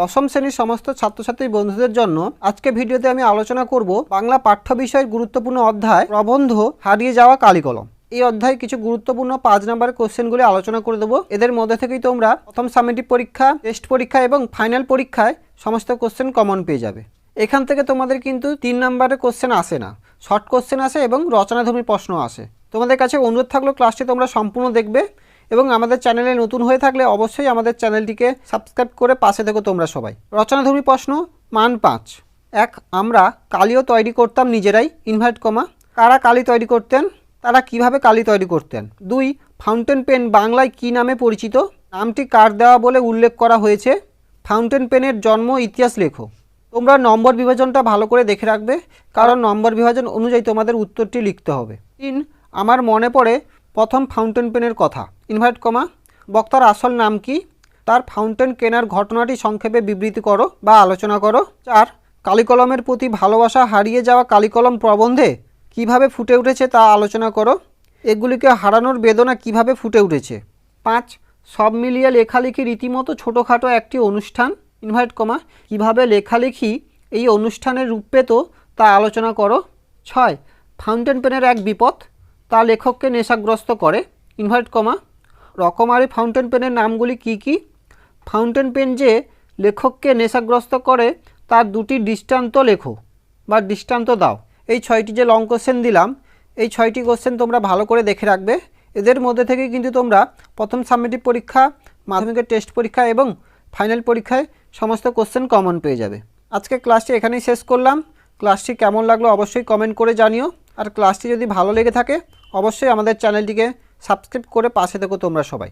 দশম শ্রেণির সমস্ত ছাত্রছাত্রী বন্ধুদের জন্য আজকে ভিডিওতে আমি আলোচনা করব বাংলা পাঠ্য বিষয়ের গুরুত্বপূর্ণ অধ্যায় প্রবন্ধ হারিয়ে যাওয়া কালিকলম। এই অধ্যায়ে কিছু গুরুত্বপূর্ণ পাঁচ নম্বরের কোশ্চেনগুলি আলোচনা করে দেবো। এদের মধ্যে থেকেই তোমরা প্রথম সামেটিভ পরীক্ষা, টেস্ট পরীক্ষা এবং ফাইনাল পরীক্ষায় সমস্ত কোশ্চেন কমন পেয়ে যাবে। এখান থেকে তোমাদের কিন্তু তিন নম্বরের কোশ্চেন আসে না। শর্ট কোশ্চেন আসে এবং রচনাধর্মী প্রশ্ন আসে। তোমাদের কাছে অনুরোধ থাকল ক্লাসটি তোমরা সম্পূর্ণ দেখবে। এবং আমাদের চ্যানেলে নতুন হয়ে থাকলে অবশ্যই আমাদের চ্যানেলটিকে সাবস্ক্রাইব করে পাশে থেকো তোমরা সবাই। রচনাধর্মী প্রশ্ন, মান পাঁচ। এক, আমরা কালিও তৈরি করতাম নিজেরাই, ইনভার্ট কমা। কারা কালি তৈরি করতেন? তারা কীভাবে কালি তৈরি করতেন? দুই, ফাউন্টেন পেন বাংলায় কী নামে পরিচিত? নামটি কার দেওয়া বলে উল্লেখ করা হয়েছে? ফাউন্টেন পেনের জন্ম, ইতিহাস লেখো। তোমরা নম্বর বিভাজনটা ভালো করে দেখে রাখবে, কারণ নম্বর বিভাজন অনুযায়ী তোমাদের উত্তরটি লিখতে হবে। তিন, আমার মনে পড়ে প্রথম ফাউন্টেন পেনের কথা। ইনভার্ট কমা, বক্তার আসল নাম কি, তার ফাউন্টেন কেনার ঘটনাটি সংক্ষেপে বিবৃতি করো বা আলোচনা করো। চার, কালিকলমের প্রতি ভালোবাসা হারিয়ে যাওয়া কালিকলম প্রবন্ধে কীভাবে ফুটে উঠেছে তা আলোচনা করো। এগুলিকে হারানোর বেদনা কীভাবে ফুটে উঠেছে? পাঁচ, সব মিলিয়ে লেখালেখি রীতিমতো ছোটোখাটো একটি অনুষ্ঠান। ইনভাইট কমা, কীভাবে লেখালেখি এই অনুষ্ঠানের রূপ পেত তা আলোচনা করো। ছয়, ফাউন্টেন পেনের এক বিপদ, তা লেখককে নেশাগ্রস্ত করে। ইনভাইট কমা রকমারি ফাউন্টেন পেনের নামগুলি কি কি? ফাউন্টেন পেন যে লেখককে নেশাগ্রস্ত করে, তার দুটি দৃষ্টান্ত লেখো বা দৃষ্টান্ত দাও। এই ছয়টি যে লং কোশ্চেন দিলাম, এই ছয়টি কোশ্চেন তোমরা ভালো করে দেখে রাখবে। এদের মধ্যে থেকে কিন্তু তোমরা প্রথম সাবমিটিভ পরীক্ষা, মাধ্যমিকের টেস্ট পরীক্ষা এবং ফাইনাল পরীক্ষায় সমস্ত কোশ্চেন কমন পেয়ে যাবে। আজকে ক্লাসটি এখানেই শেষ করলাম। ক্লাসটি কেমন লাগল অবশ্যই কমেন্ট করে জানিও। আর ক্লাসটি যদি ভালো লেগে থাকে, অবশ্যই আমাদের চ্যানেলটিকে সাবস্ক্রাইব করে পাশে দেখো তোমরা সবাই।